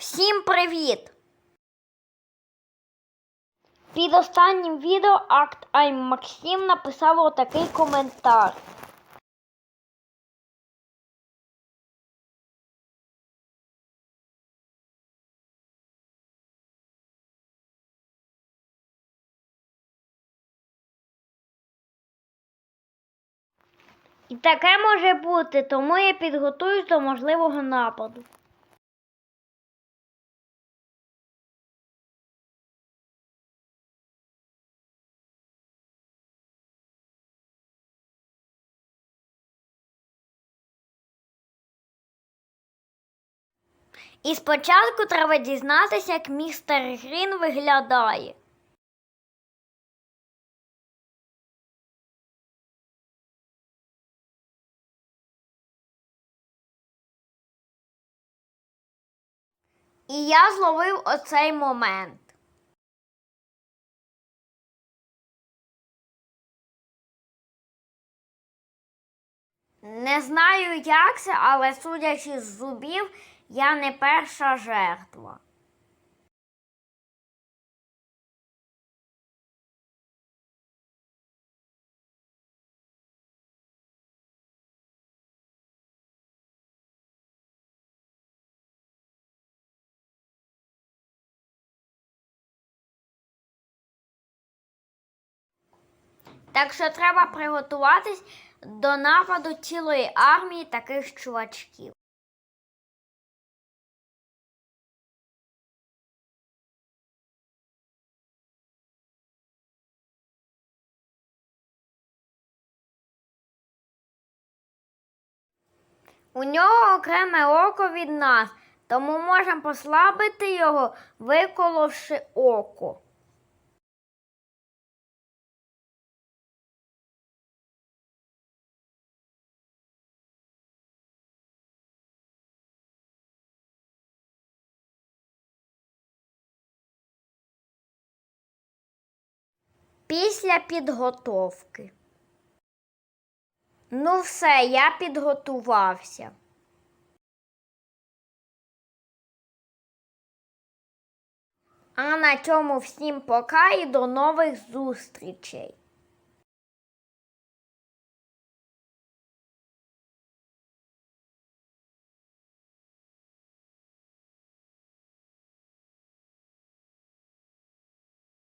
Всім привіт! Під останнім відео акт Ай Максим написав отакий коментар. І таке може бути, тому я підготуюсь до можливого нападу. І спочатку треба дізнатися, як містер Грін виглядає. І я зловив оцей момент. Не знаю, як це, але судячи з зубів, я не перша жертва. Так що треба приготуватись до нападу цілої армії таких чувачків. У нього окреме око від нас, тому можемо послабити його, виколовши око. Після підготовки. Ну, все, я підготувався. А на цьому всім пока і до нових зустрічей.